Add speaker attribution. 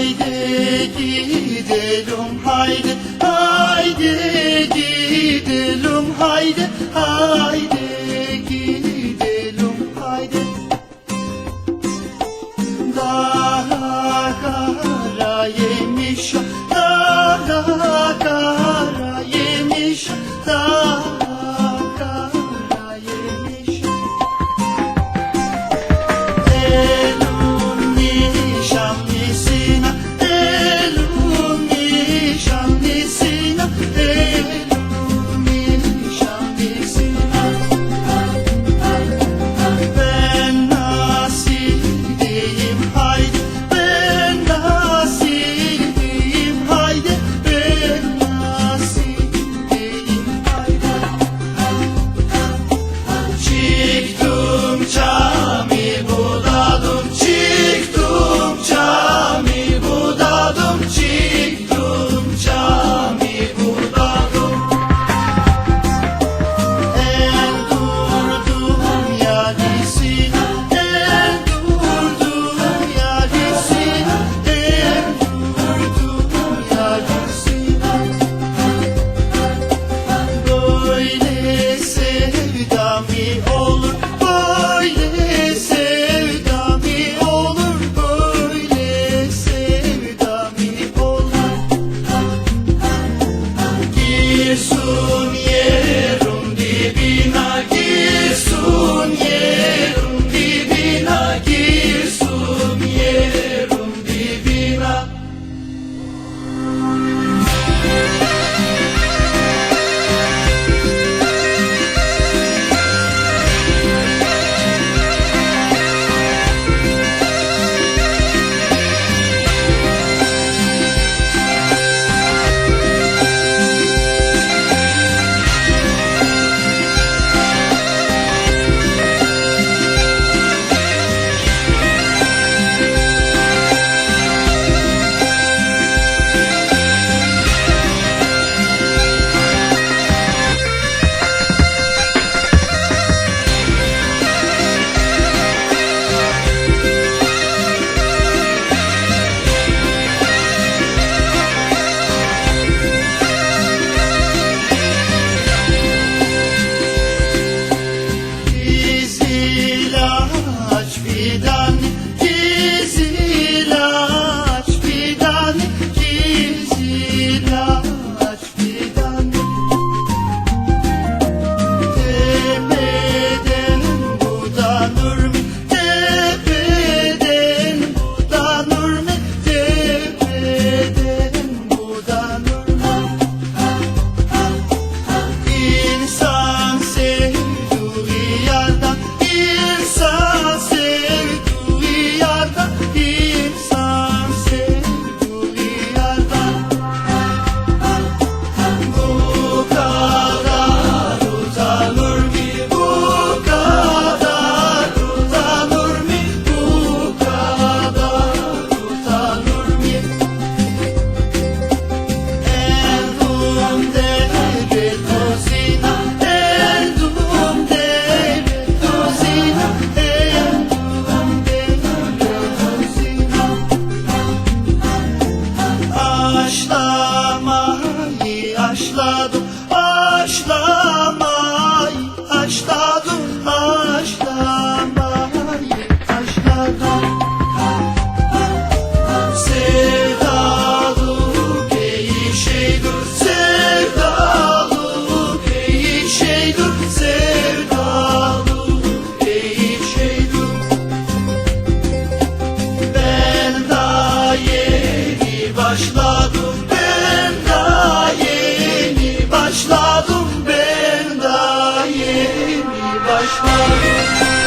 Speaker 1: Haydi gidelim haydi haydi gidelim haydi haydi love.